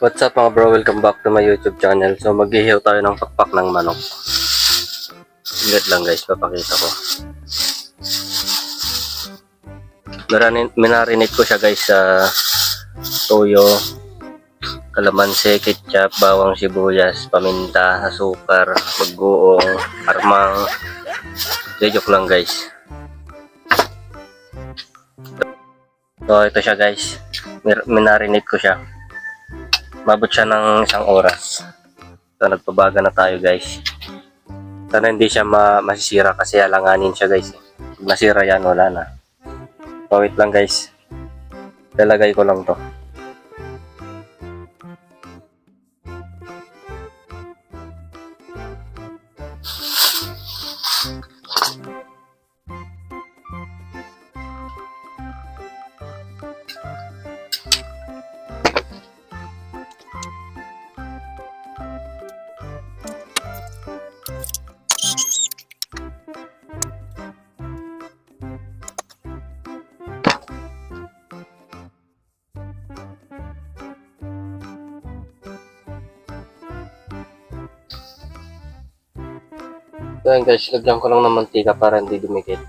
What's up mga bro? Welcome back to my YouTube channel. So maghihiw tayo ng pakpak ng manok. Saglit lang guys, papakita ko. Maranin, minarinate ko siya guys sa toyo, kalamansi, ketchup, bawang sibuyas, paminta, asukar, bagoong, armang. Joke lang guys. So ito siya guys. Minarinate ko siya. Mabot siya ng isang oras. So, nagpabaga na tayo guys. Sana hindi siya ma masisira kasi alanganin siya guys. Pag nasira yan, wala na. So, wait lang guys. Lalagay ko lang to. So, yun guys, lagyan ko lang ng mantika para hindi dumikit.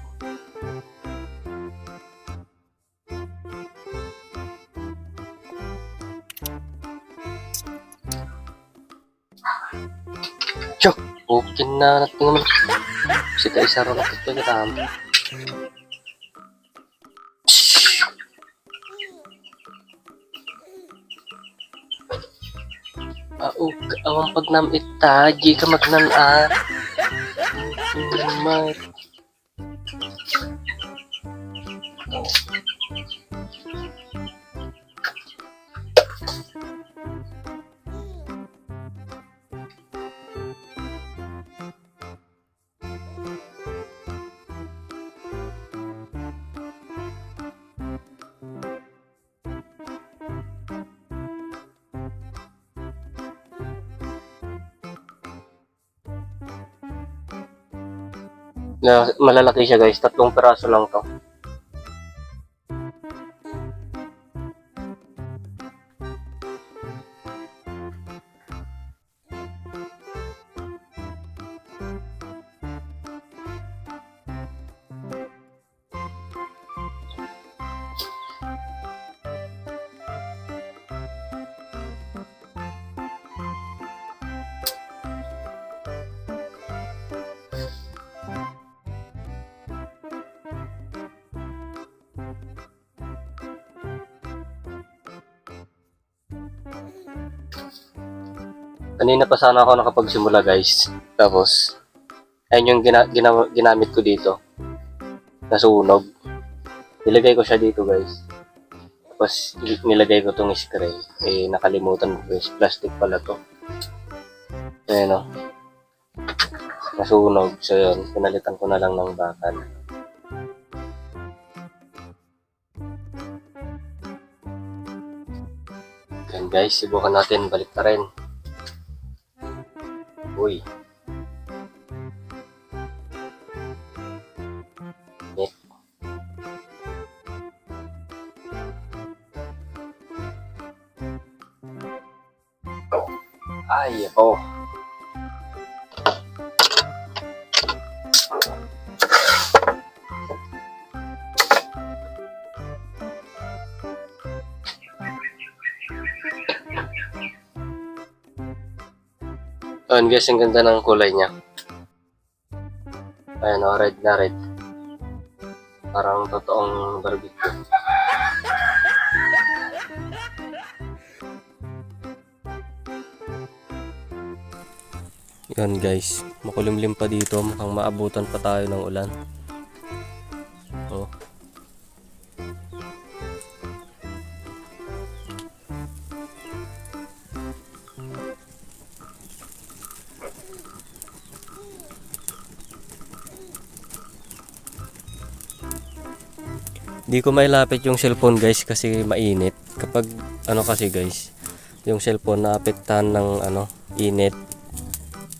Tiyo, okay na natin naman. Si Kaisa ron ako ito kita. Aug, awang pag nam itaji ka magnan ah. Mud. Na malalaki siya guys, tatlong peraso lang to. Kanina pa sana ako nakapagsimula guys. Tapos, ayun yung gina, gina- ginamit ko dito. Nasunog. Nilagay ko siya dito guys. Tapos, nilagay ko tong spray. Eh, nakalimutan ko guys. Plastic pala to. Ayan o. Nasunog. So yun, pinalitan ko na lang ng bakal. Yan guys, subukan natin. Balik na rin. ごい。ね。あ、いいよ。Ayan guys, ang ganda ng kulay niya. Ayan o, red na red. Parang totoong barbecue. Yan guys, makulimlim pa dito, mukhang maabutan pa tayo ng ulan. Di ko mailapit yung cellphone guys kasi mainit. Kapag ano kasi guys, yung cellphone naapektahan ng ano, init.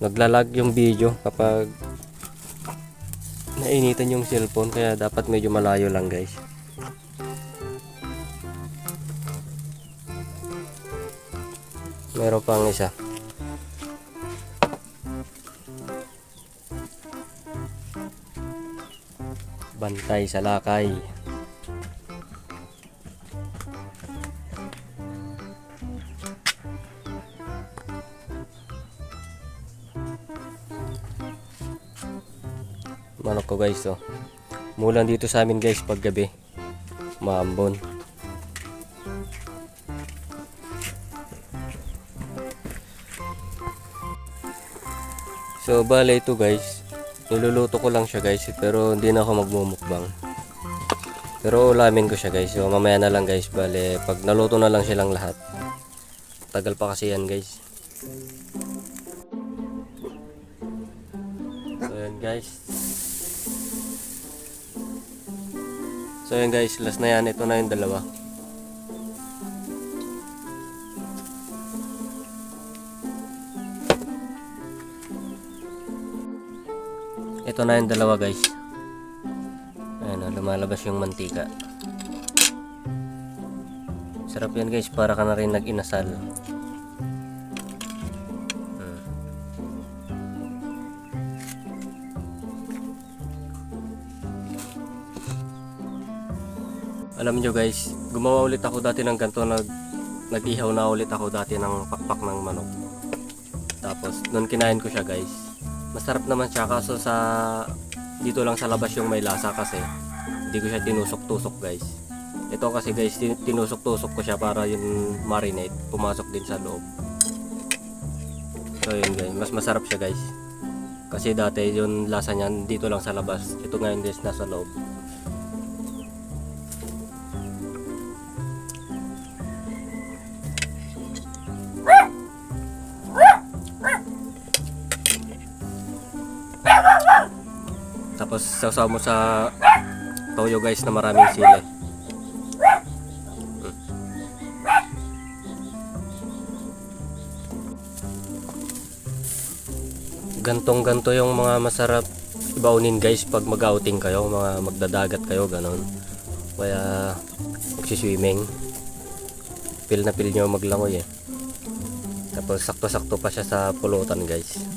Naglalag yung video kapag nainitan yung cellphone kaya dapat medyo malayo lang guys. Meron pang isa. Bantay sa lakay. Manok ko guys to. Mulan dito sa amin guys pag gabi. Maambon. So bale ito guys. Niluluto ko lang siya guys pero hindi na ako magmumukbang. Pero ulamin ko siya guys. So mamaya na lang guys. Bale pag naluto na lang silang lahat. Tagal pa kasi yan guys. So yan guys. So yan guys, last na yan. Ito na yung dalawa. Ito na yung dalawa guys. Ayan, oh, lumalabas yung mantika. Sarap yan guys, para ka na rin nag-inasal. Alam nyo guys, gumawa ulit ako dati ng ganito, nag, nag-ihaw na ulit ako dati ng pakpak ng manok. Tapos, nun kinain ko siya guys. Masarap naman siya kaso sa dito lang sa labas yung may lasa kasi hindi ko siya tinusok-tusok guys. Ito kasi guys, tin- tinusok-tusok ko siya para yung marinate pumasok din sa loob. So yun guys, mas masarap siya guys. Kasi dati yung lasa niya dito lang sa labas. Ito ngayon guys nasa loob. Tapos sasaw mo sa toyo guys na maraming sili. Mm. Gantong ganto yung mga masarap ibaunin guys pag mag-outing kayo, mga magdadagat kayo, ganon. Kaya magsiswimming. Feel na feel nyo maglangoy eh. Tapos sakto-sakto pa siya sa pulutan guys.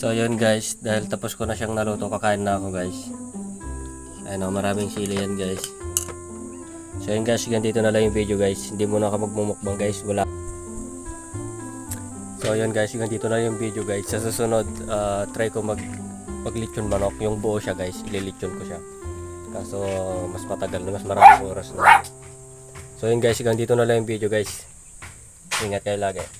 So yun guys, dahil tapos ko na siyang naluto, kakain na ako guys. Ayun o, maraming sili yan guys. So yun guys, hanggang dito na lang yung video guys. Hindi muna ako magmumukbang guys, wala. So yun guys, hanggang dito na yung video guys. Sa susunod, ah, try ko mag maglitsyon manok. Yung buo siya guys, ililitsyon ko siya. Kaso mas matagal na, mas maraming oras na. So yun guys, hanggang dito na lang yung video guys. Ingat kayo lagi.